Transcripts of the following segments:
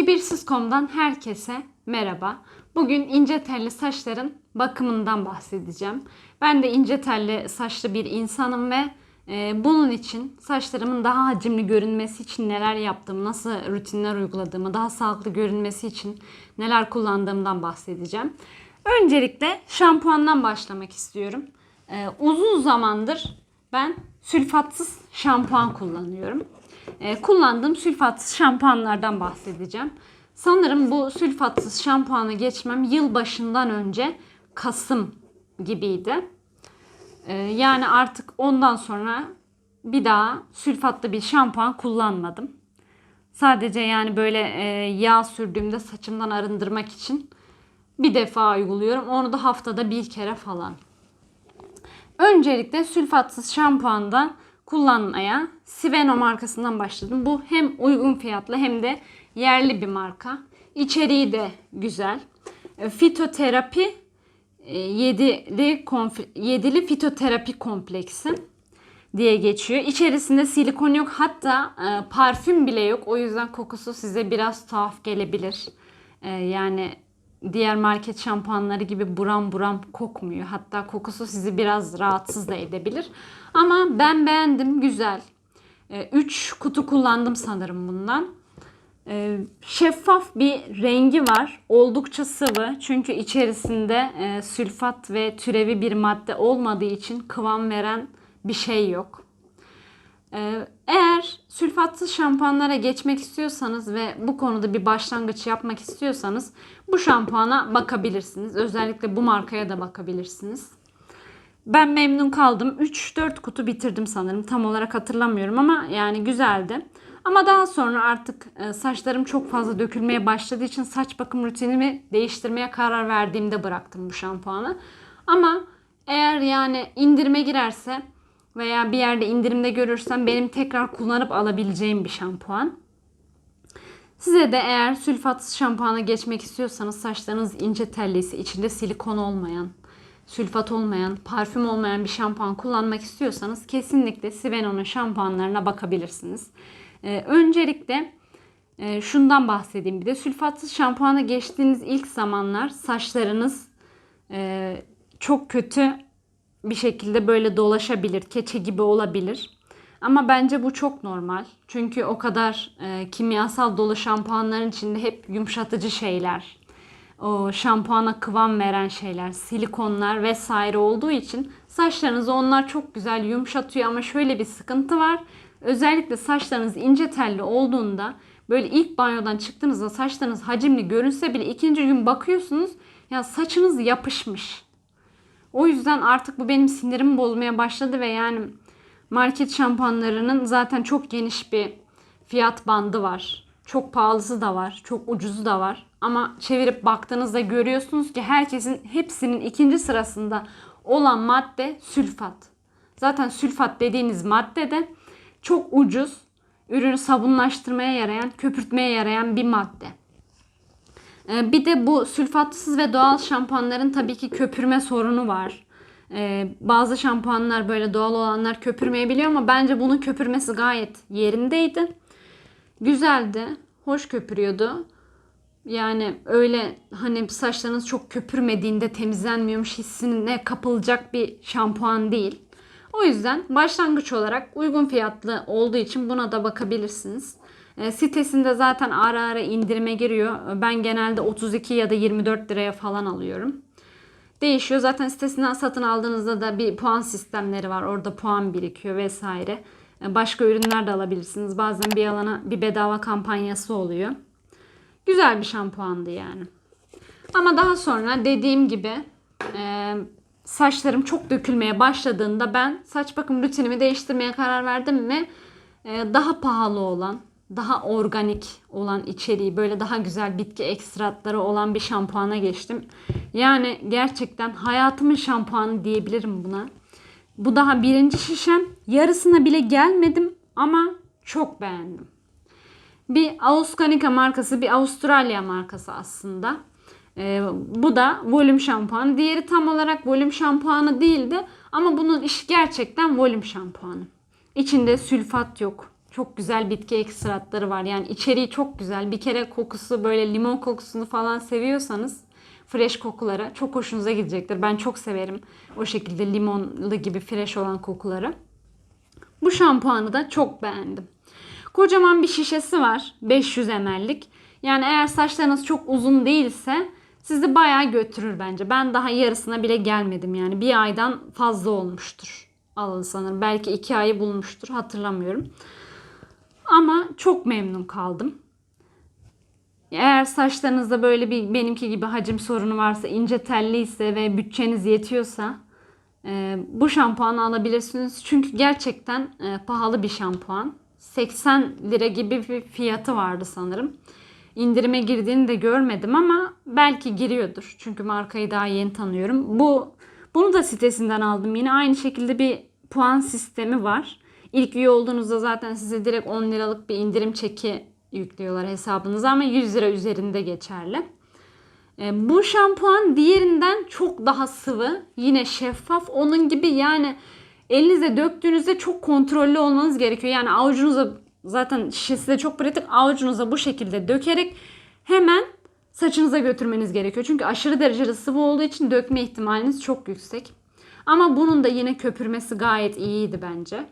Kibirsiz.com'dan herkese merhaba. Bugün ince telli saçların bakımından bahsedeceğim. Ben de ince telli saçlı bir insanım ve e, bunun için saçlarımın daha hacimli görünmesi için neler yaptığımı, nasıl rutinler uyguladığımı, daha sağlıklı görünmesi için neler kullandığımdan bahsedeceğim. Öncelikle şampuandan başlamak istiyorum. E, uzun zamandır ben sülfatsız şampuan kullanıyorum. E, kullandığım sülfatsız şampuanlardan bahsedeceğim. Sanırım bu sülfatsız şampuanı geçmem yılbaşından önce Kasım gibiydi. E, yani artık ondan sonra bir daha sülfatlı bir şampuan kullanmadım. Sadece yani böyle e, yağ sürdüğümde saçımdan arındırmak için bir defa uyguluyorum. Onu da haftada bir kere falan. Öncelikle sülfatsız şampuandan kullanmaya Siveno markasından başladım. Bu hem uygun fiyatlı hem de yerli bir marka. İçeriği de güzel. E, Fitoterapi e, yedili, konf- yedili fitoterapi kompleksi diye geçiyor. İçerisinde silikon yok hatta e, parfüm bile yok. O yüzden kokusu size biraz tuhaf gelebilir. E, yani diğer market şampuanları gibi buram buram kokmuyor. Hatta kokusu sizi biraz rahatsız da edebilir. Ama ben beğendim, güzel. 3 kutu kullandım sanırım bundan. E, şeffaf bir rengi var. Oldukça sıvı. Çünkü içerisinde e, sülfat ve türevi bir madde olmadığı için kıvam veren bir şey yok. Ee, Eğer sülfatsız şampuanlara geçmek istiyorsanız ve bu konuda bir başlangıç yapmak istiyorsanız bu şampuana bakabilirsiniz. Özellikle bu markaya da bakabilirsiniz. Ben memnun kaldım. 3-4 kutu bitirdim sanırım. Tam olarak hatırlamıyorum ama yani güzeldi. Ama daha sonra artık e, saçlarım çok fazla dökülmeye başladığı için saç bakım rutinimi değiştirmeye karar verdiğimde bıraktım bu şampuanı. Ama eğer yani indirime girerse veya bir yerde indirimde görürsem benim tekrar kullanıp alabileceğim bir şampuan. Size de eğer sülfatsız şampuana geçmek istiyorsanız saçlarınız ince telliyse, içinde silikon olmayan, sülfat olmayan, parfüm olmayan bir şampuan kullanmak istiyorsanız kesinlikle Siveno'nun şampuanlarına bakabilirsiniz. Ee, öncelikle e, şundan bahsedeyim bir de sülfatsız şampuana geçtiğiniz ilk zamanlar saçlarınız e, çok kötü bir şekilde böyle dolaşabilir, keçe gibi olabilir. Ama bence bu çok normal. Çünkü o kadar e, kimyasal dolu şampuanların içinde hep yumuşatıcı şeyler, o şampuana kıvam veren şeyler, silikonlar vesaire olduğu için saçlarınızı onlar çok güzel yumuşatıyor ama şöyle bir sıkıntı var. Özellikle saçlarınız ince telli olduğunda böyle ilk banyodan çıktığınızda saçlarınız hacimli görünse bile ikinci gün bakıyorsunuz ya saçınız yapışmış. O yüzden artık bu benim sinirimi bozmaya başladı ve yani market şampuanlarının zaten çok geniş bir fiyat bandı var. Çok pahalısı da var, çok ucuzu da var. Ama çevirip baktığınızda görüyorsunuz ki herkesin hepsinin ikinci sırasında olan madde sülfat. Zaten sülfat dediğiniz madde de çok ucuz, ürünü sabunlaştırmaya yarayan, köpürtmeye yarayan bir madde. Ee, Bir de bu sülfatsız ve doğal şampuanların tabii ki köpürme sorunu var. Ee, bazı şampuanlar böyle doğal olanlar köpürmeyebiliyor ama bence bunun köpürmesi gayet yerindeydi. Güzeldi, hoş köpürüyordu. Yani öyle hani saçlarınız çok köpürmediğinde temizlenmiyormuş hissine kapılacak bir şampuan değil. O yüzden başlangıç olarak uygun fiyatlı olduğu için buna da bakabilirsiniz. E, sitesinde zaten ara ara indirime giriyor. Ben genelde 32 ya da 24 liraya falan alıyorum. Değişiyor. Zaten sitesinden satın aldığınızda da bir puan sistemleri var. Orada puan birikiyor vesaire. E, Başka ürünler de alabilirsiniz. Bazen bir alana bir bedava kampanyası oluyor. Güzel bir şampuandı yani. Ama daha sonra dediğim gibi e, saçlarım çok dökülmeye başladığında ben saç bakım rutinimi değiştirmeye karar verdim ve e, daha pahalı olan, daha organik olan içeriği böyle daha güzel bitki ekstratları olan bir şampuana geçtim. Yani gerçekten hayatımın şampuanı diyebilirim buna. Bu daha birinci şişem. Yarısına bile gelmedim ama çok beğendim. Bir Auskanica markası, bir Avustralya markası aslında. Ee, bu da volüm şampuanı. Diğeri tam olarak volüm şampuanı değildi ama bunun işi gerçekten volüm şampuanı. İçinde sülfat yok. Çok güzel bitki ekstratları var. Yani içeriği çok güzel. Bir kere kokusu böyle limon kokusunu falan seviyorsanız fresh kokulara çok hoşunuza gidecektir. Ben çok severim o şekilde limonlu gibi fresh olan kokuları. Bu şampuanı da çok beğendim. Kocaman bir şişesi var. 500 ml'lik. Yani eğer saçlarınız çok uzun değilse sizi bayağı götürür bence. Ben daha yarısına bile gelmedim yani. Bir aydan fazla olmuştur. Alalı sanırım. Belki iki ayı bulmuştur. Hatırlamıyorum. Ama çok memnun kaldım. Eğer saçlarınızda böyle bir benimki gibi hacim sorunu varsa, ince telliyse ve bütçeniz yetiyorsa e, bu şampuanı alabilirsiniz. Çünkü gerçekten e, pahalı bir şampuan. 80 lira gibi bir fiyatı vardı sanırım. İndirime girdiğini de görmedim ama belki giriyordur. Çünkü markayı daha yeni tanıyorum. Bu bunu da sitesinden aldım. Yine aynı şekilde bir puan sistemi var. İlk üye olduğunuzda zaten size direkt 10 liralık bir indirim çeki yüklüyorlar hesabınıza ama 100 lira üzerinde geçerli. E, bu şampuan diğerinden çok daha sıvı. Yine şeffaf. Onun gibi yani elinize döktüğünüzde çok kontrollü olmanız gerekiyor. Yani avucunuza zaten şişesi de çok pratik. Avucunuza bu şekilde dökerek hemen saçınıza götürmeniz gerekiyor. Çünkü aşırı derecede sıvı olduğu için dökme ihtimaliniz çok yüksek. Ama bunun da yine köpürmesi gayet iyiydi bence.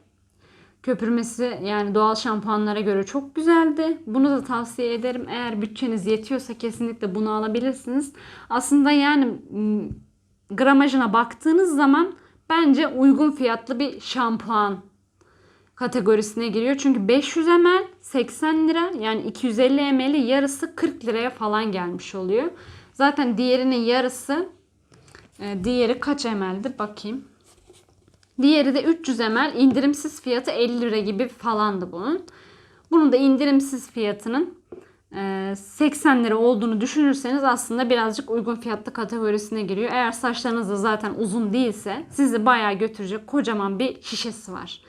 Köpürmesi yani doğal şampuanlara göre çok güzeldi. Bunu da tavsiye ederim. Eğer bütçeniz yetiyorsa kesinlikle bunu alabilirsiniz. Aslında yani m, gramajına baktığınız zaman bence uygun fiyatlı bir şampuan kategorisine giriyor. Çünkü 500 ml 80 lira yani 250 ml'i yarısı 40 liraya falan gelmiş oluyor. Zaten diğerinin yarısı e, diğeri kaç ml'di bakayım. Diğeri de 300 ml indirimsiz fiyatı 50 lira gibi falandı bunun. Bunun da indirimsiz fiyatının 80 lira olduğunu düşünürseniz aslında birazcık uygun fiyatlı kategorisine giriyor. Eğer saçlarınız da zaten uzun değilse sizi bayağı götürecek kocaman bir şişesi var.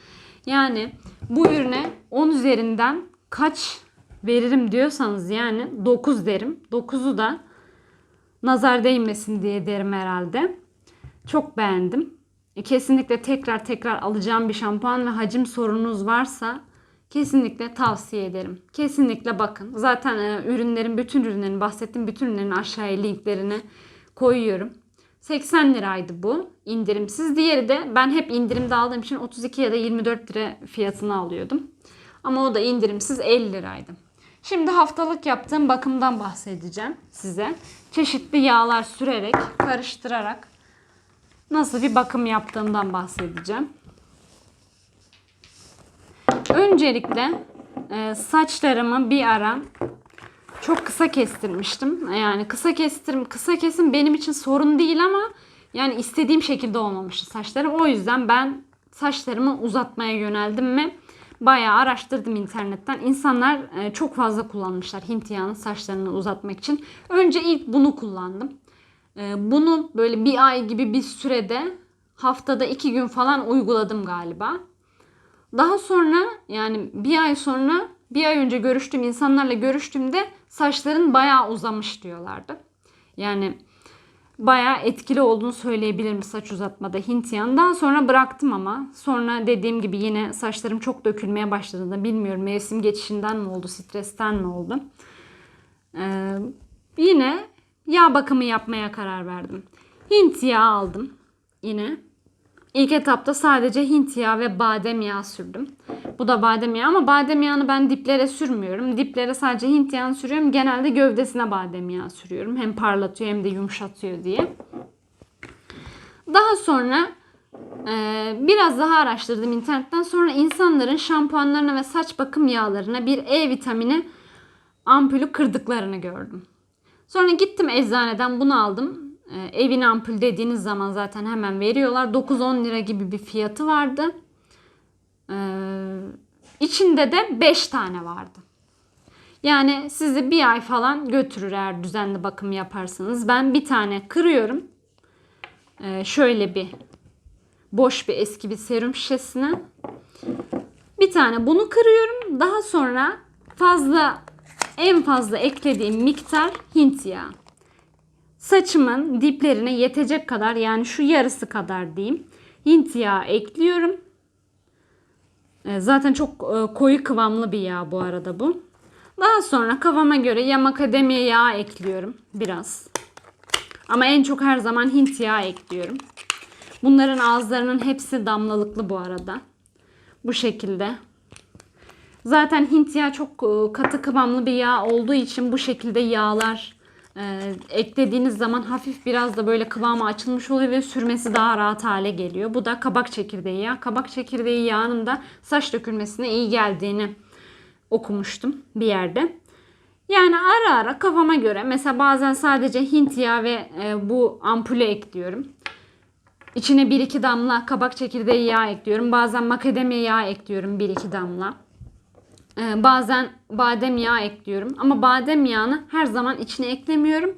Yani bu ürüne 10 üzerinden kaç veririm diyorsanız yani 9 derim. 9'u da nazar değmesin diye derim herhalde. Çok beğendim. E, Kesinlikle tekrar tekrar alacağım bir şampuan ve hacim sorununuz varsa kesinlikle tavsiye ederim. Kesinlikle bakın. Zaten e, ürünlerin bütün ürünlerin bahsettiğim bütün ürünlerin aşağıya linklerini koyuyorum. 80 liraydı bu indirimsiz. Diğeri de ben hep indirimde aldığım için 32 ya da 24 lira fiyatını alıyordum. Ama o da indirimsiz 50 liraydı. Şimdi haftalık yaptığım bakımdan bahsedeceğim size. Çeşitli yağlar sürerek, karıştırarak nasıl bir bakım yaptığımdan bahsedeceğim. Öncelikle e, saçlarımı bir ara çok kısa kestirmiştim. Yani kısa kestirim, kısa kesim benim için sorun değil ama yani istediğim şekilde olmamıştı saçlarım. O yüzden ben saçlarımı uzatmaya yöneldim ve bayağı araştırdım internetten. İnsanlar e, çok fazla kullanmışlar Hint yağını saçlarını uzatmak için. Önce ilk bunu kullandım. E, Bunu böyle bir ay gibi bir sürede haftada iki gün falan uyguladım galiba. Daha sonra yani bir ay sonra bir ay önce görüştüğüm insanlarla görüştüğümde saçların bayağı uzamış diyorlardı. Yani bayağı etkili olduğunu söyleyebilirim saç uzatmada Hint yağını. Daha sonra bıraktım ama. Sonra dediğim gibi yine saçlarım çok dökülmeye başladığında bilmiyorum mevsim geçişinden mi oldu, stresten mi oldu. Ee, yine yağ bakımı yapmaya karar verdim. Hint yağı aldım yine. İlk etapta sadece Hint yağı ve badem yağı sürdüm. Bu da badem yağı ama badem yağını ben diplere sürmüyorum. Diplere sadece Hint yağını sürüyorum. Genelde gövdesine badem yağı sürüyorum. Hem parlatıyor hem de yumuşatıyor diye. Daha sonra e, biraz daha araştırdım internetten. Sonra insanların şampuanlarına ve saç bakım yağlarına bir E vitamini ampulü kırdıklarını gördüm. Sonra gittim eczaneden bunu aldım. Ee, evin ampul dediğiniz zaman zaten hemen veriyorlar. 9-10 lira gibi bir fiyatı vardı. Ee, içinde de 5 tane vardı. Yani sizi bir ay falan götürür eğer düzenli bakım yaparsanız. Ben bir tane kırıyorum. Ee, şöyle bir boş bir eski bir serum şişesine. Bir tane bunu kırıyorum. Daha sonra fazla en fazla eklediğim miktar Hint yağı. Saçımın diplerine yetecek kadar yani şu yarısı kadar diyeyim. Hint yağı ekliyorum. E, zaten çok e, koyu kıvamlı bir yağ bu arada bu. Daha sonra kafama göre ya macadamia yağı ekliyorum biraz. Ama en çok her zaman Hint yağı ekliyorum. Bunların ağızlarının hepsi damlalıklı bu arada. Bu şekilde. Zaten Hint yağı çok e, katı kıvamlı bir yağ olduğu için bu şekilde yağlar e, eklediğiniz zaman hafif biraz da böyle kıvamı açılmış oluyor ve sürmesi daha rahat hale geliyor. Bu da kabak çekirdeği yağı. Kabak çekirdeği yağının da saç dökülmesine iyi geldiğini okumuştum bir yerde. Yani ara ara kafama göre mesela bazen sadece Hint yağı ve e, bu ampule ekliyorum. İçine 1-2 damla kabak çekirdeği yağı ekliyorum. Bazen macadamia yağı ekliyorum 1-2 damla. Ee, bazen badem yağı ekliyorum. Ama badem yağını her zaman içine eklemiyorum.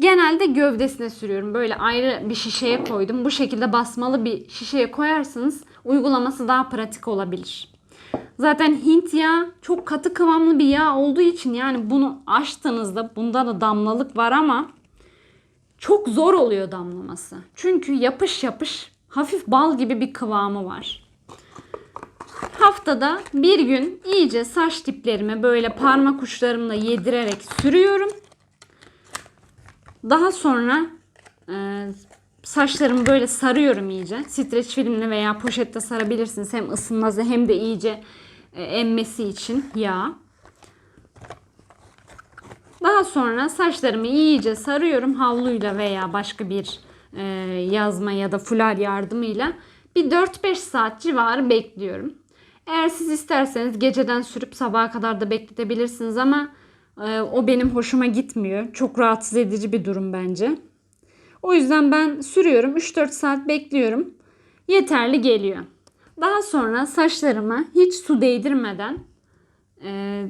Genelde gövdesine sürüyorum. Böyle ayrı bir şişeye koydum. Bu şekilde basmalı bir şişeye koyarsanız uygulaması daha pratik olabilir. Zaten Hint yağı çok katı kıvamlı bir yağ olduğu için yani bunu açtığınızda bunda da damlalık var ama çok zor oluyor damlaması. Çünkü yapış yapış hafif bal gibi bir kıvamı var. Haftada bir gün iyice saç diplerime böyle parmak uçlarımla yedirerek sürüyorum. Daha sonra e, saçlarımı böyle sarıyorum iyice. Streç filmle veya poşette sarabilirsiniz. Hem ısınması hem de iyice e, emmesi için yağ. Daha sonra saçlarımı iyice sarıyorum havluyla veya başka bir e, yazma ya da fular yardımıyla. Bir 4-5 saat civarı bekliyorum. Eğer siz isterseniz geceden sürüp sabaha kadar da bekletebilirsiniz ama e, o benim hoşuma gitmiyor. Çok rahatsız edici bir durum bence. O yüzden ben sürüyorum 3-4 saat bekliyorum. Yeterli geliyor. Daha sonra saçlarıma hiç su değdirmeden e,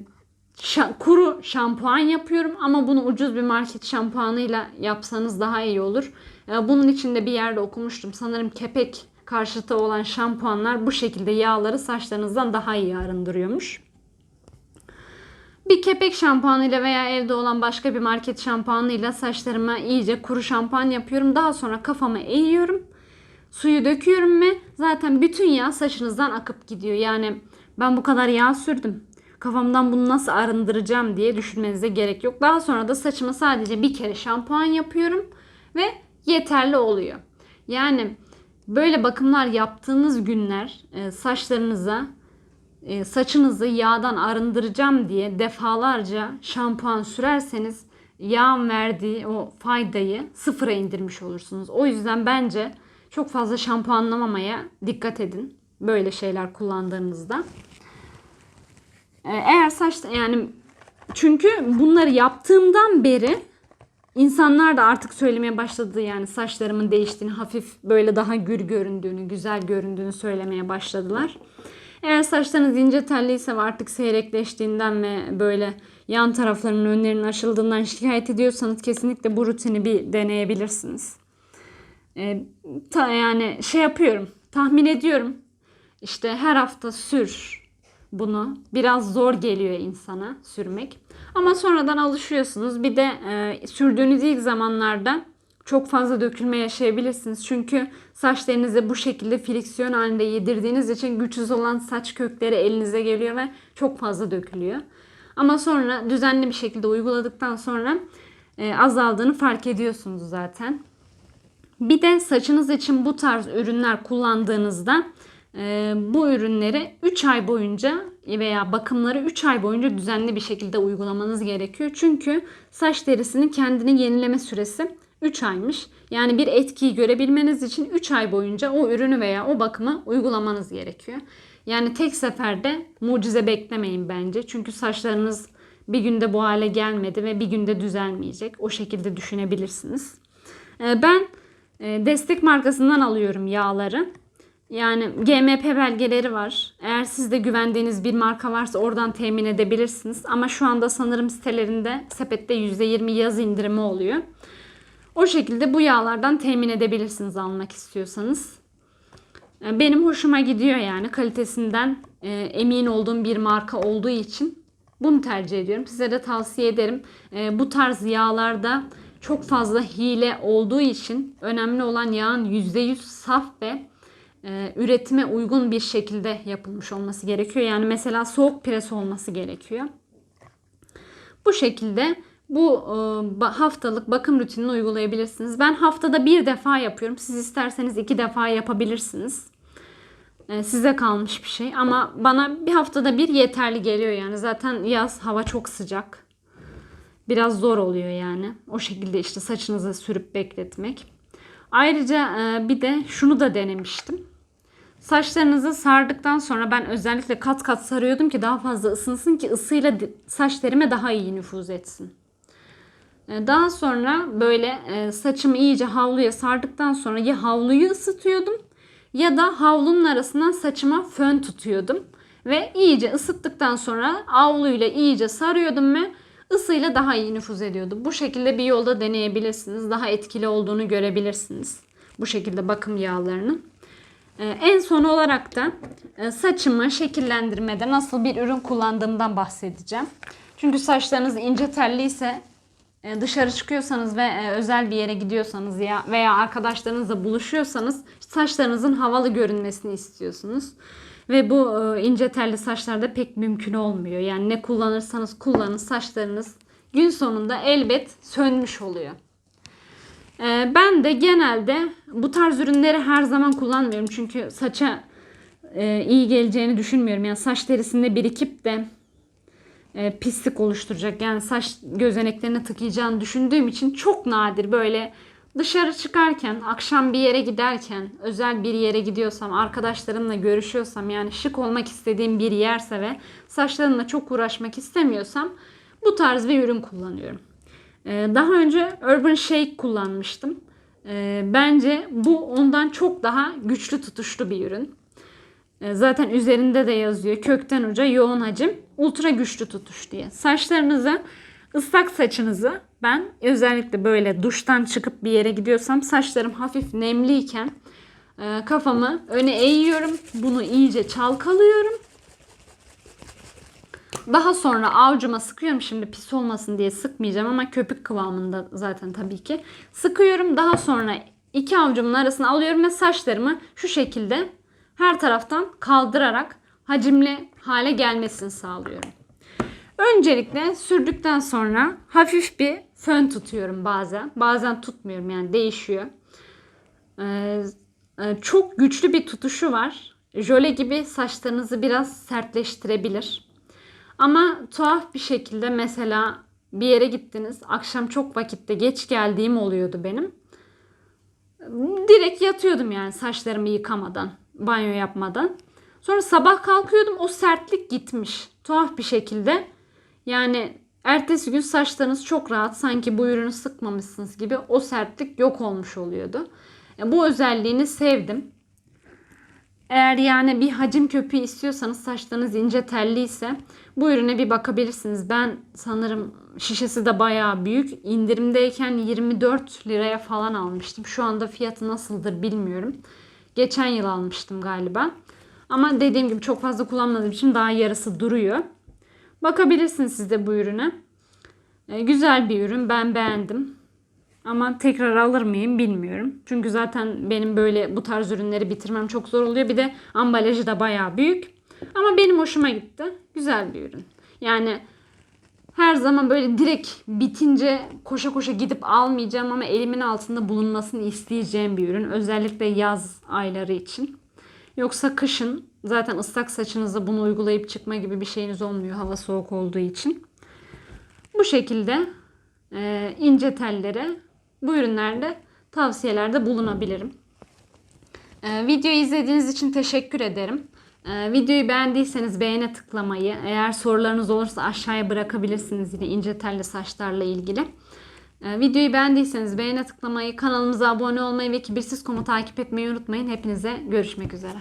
şa- kuru şampuan yapıyorum ama bunu ucuz bir market şampuanıyla yapsanız daha iyi olur. E, bunun için de bir yerde okumuştum. Sanırım kepek karşıtı olan şampuanlar bu şekilde yağları saçlarınızdan daha iyi arındırıyormuş. Bir kepek şampuanıyla veya evde olan başka bir market şampuanıyla saçlarıma iyice kuru şampuan yapıyorum. Daha sonra kafama eğiyorum. Suyu döküyorum ve zaten bütün yağ saçınızdan akıp gidiyor. Yani ben bu kadar yağ sürdüm. Kafamdan bunu nasıl arındıracağım diye düşünmenize gerek yok. Daha sonra da saçıma sadece bir kere şampuan yapıyorum ve yeterli oluyor. Yani böyle bakımlar yaptığınız günler e, saçlarınıza e, saçınızı yağdan arındıracağım diye defalarca şampuan sürerseniz yağın verdiği o faydayı sıfıra indirmiş olursunuz. O yüzden bence çok fazla şampuanlamamaya dikkat edin. Böyle şeyler kullandığınızda. E, Eğer saç yani çünkü bunları yaptığımdan beri insanlar da artık söylemeye başladı yani saçlarımın değiştiğini, hafif böyle daha gür göründüğünü, güzel göründüğünü söylemeye başladılar. Eğer saçlarınız ince telliyse ve artık seyrekleştiğinden ve böyle yan taraflarının önlerinin aşıldığından şikayet ediyorsanız kesinlikle bu rutini bir deneyebilirsiniz. Ee, ta, yani şey yapıyorum, tahmin ediyorum. İşte her hafta sür bunu. Biraz zor geliyor insana sürmek. Ama sonradan alışıyorsunuz. Bir de e, sürdüğünüz ilk zamanlarda çok fazla dökülme yaşayabilirsiniz. Çünkü saçlarınızı bu şekilde friksiyon halinde yedirdiğiniz için güçsüz olan saç kökleri elinize geliyor ve çok fazla dökülüyor. Ama sonra düzenli bir şekilde uyguladıktan sonra e, azaldığını fark ediyorsunuz zaten. Bir de saçınız için bu tarz ürünler kullandığınızda bu ürünleri 3 ay boyunca veya bakımları 3 ay boyunca düzenli bir şekilde uygulamanız gerekiyor. Çünkü saç derisinin kendini yenileme süresi 3 aymış. Yani bir etkiyi görebilmeniz için 3 ay boyunca o ürünü veya o bakımı uygulamanız gerekiyor. Yani tek seferde mucize beklemeyin bence. Çünkü saçlarınız bir günde bu hale gelmedi ve bir günde düzelmeyecek. O şekilde düşünebilirsiniz. E, Ben e, destek markasından alıyorum yağları. Yani GMP belgeleri var. Eğer sizde güvendiğiniz bir marka varsa oradan temin edebilirsiniz. Ama şu anda sanırım sitelerinde sepette %20 yaz indirimi oluyor. O şekilde bu yağlardan temin edebilirsiniz almak istiyorsanız. E, Benim hoşuma gidiyor yani kalitesinden e, emin olduğum bir marka olduğu için bunu tercih ediyorum. Size de tavsiye ederim. E, Bu tarz yağlarda çok fazla hile olduğu için önemli olan yağın %100 saf ve e, üretime uygun bir şekilde yapılmış olması gerekiyor. Yani mesela soğuk pres olması gerekiyor. Bu şekilde bu e, haftalık bakım rutinini uygulayabilirsiniz. Ben haftada bir defa yapıyorum. Siz isterseniz iki defa yapabilirsiniz. E, size kalmış bir şey ama bana bir haftada bir yeterli geliyor yani. Zaten yaz hava çok sıcak. Biraz zor oluyor yani. O şekilde işte saçınızı sürüp bekletmek. Ayrıca bir de şunu da denemiştim. Saçlarınızı sardıktan sonra ben özellikle kat kat sarıyordum ki daha fazla ısınsın ki ısıyla saç derime daha iyi nüfuz etsin. E, Daha sonra böyle e, saçımı iyice havluya sardıktan sonra ya havluyu ısıtıyordum ya da havlunun arasından saçıma fön tutuyordum. Ve iyice ısıttıktan sonra havluyla iyice sarıyordum ve ısıyla daha iyi nüfuz ediyordu. Bu şekilde bir yolda deneyebilirsiniz. Daha etkili olduğunu görebilirsiniz. Bu şekilde bakım yağlarının. Ee, en son olarak da e, saçımı şekillendirmede nasıl bir ürün kullandığımdan bahsedeceğim. Çünkü saçlarınız ince telliyse e, dışarı çıkıyorsanız ve e, özel bir yere gidiyorsanız ya veya arkadaşlarınızla buluşuyorsanız saçlarınızın havalı görünmesini istiyorsunuz. Ve bu ince telli saçlarda pek mümkün olmuyor. Yani ne kullanırsanız kullanın saçlarınız gün sonunda elbet sönmüş oluyor. Ee, ben de genelde bu tarz ürünleri her zaman kullanmıyorum. Çünkü saça e, iyi geleceğini düşünmüyorum. Yani saç derisinde birikip de e, pislik oluşturacak. Yani saç gözeneklerine tıkayacağını düşündüğüm için çok nadir böyle dışarı çıkarken, akşam bir yere giderken, özel bir yere gidiyorsam, arkadaşlarımla görüşüyorsam yani şık olmak istediğim bir yerse ve saçlarımla çok uğraşmak istemiyorsam bu tarz bir ürün kullanıyorum. Ee, Daha önce Urban Shake kullanmıştım. Ee, Bence bu ondan çok daha güçlü tutuşlu bir ürün. Ee, Zaten üzerinde de yazıyor kökten uca yoğun hacim ultra güçlü tutuş diye. Saçlarınızı ıslak saçınızı ben özellikle böyle duştan çıkıp bir yere gidiyorsam saçlarım hafif nemliyken e, kafamı öne eğiyorum. Bunu iyice çalkalıyorum. Daha sonra avucuma sıkıyorum. Şimdi pis olmasın diye sıkmayacağım ama köpük kıvamında zaten tabii ki. Sıkıyorum. Daha sonra iki avucumun arasına alıyorum ve saçlarımı şu şekilde her taraftan kaldırarak hacimli hale gelmesini sağlıyorum. Öncelikle sürdükten sonra hafif bir fön tutuyorum bazen. Bazen tutmuyorum yani değişiyor. Ee, e, çok güçlü bir tutuşu var. Jöle gibi saçlarınızı biraz sertleştirebilir. Ama tuhaf bir şekilde mesela bir yere gittiniz. Akşam çok vakitte geç geldiğim oluyordu benim. Direkt yatıyordum yani saçlarımı yıkamadan, banyo yapmadan. Sonra sabah kalkıyordum o sertlik gitmiş. Tuhaf bir şekilde. Yani ertesi gün saçlarınız çok rahat sanki bu ürünü sıkmamışsınız gibi o sertlik yok olmuş oluyordu. E, Bu özelliğini sevdim. Eğer yani bir hacim köpüğü istiyorsanız saçlarınız ince telli ise bu ürüne bir bakabilirsiniz. Ben sanırım şişesi de bayağı büyük. İndirimdeyken 24 liraya falan almıştım. Şu anda fiyatı nasıldır bilmiyorum. Geçen yıl almıştım galiba. Ama dediğim gibi çok fazla kullanmadığım için daha yarısı duruyor. Bakabilirsiniz siz de bu ürüne. E, güzel bir ürün. Ben beğendim. Ama tekrar alır mıyım bilmiyorum. Çünkü zaten benim böyle bu tarz ürünleri bitirmem çok zor oluyor. Bir de ambalajı da bayağı büyük. Ama benim hoşuma gitti. Güzel bir ürün. Yani her zaman böyle direkt bitince koşa koşa gidip almayacağım ama elimin altında bulunmasını isteyeceğim bir ürün. Özellikle yaz ayları için. Yoksa kışın zaten ıslak saçınızda bunu uygulayıp çıkma gibi bir şeyiniz olmuyor hava soğuk olduğu için. Bu şekilde e, ince tellere bu ürünlerde tavsiyelerde bulunabilirim. E, videoyu izlediğiniz için teşekkür ederim. E, videoyu beğendiyseniz beğene tıklamayı, eğer sorularınız olursa aşağıya bırakabilirsiniz yine ince telli saçlarla ilgili. E, videoyu beğendiyseniz beğene tıklamayı, kanalımıza abone olmayı ve kibirsiz komu takip etmeyi unutmayın. Hepinize görüşmek üzere.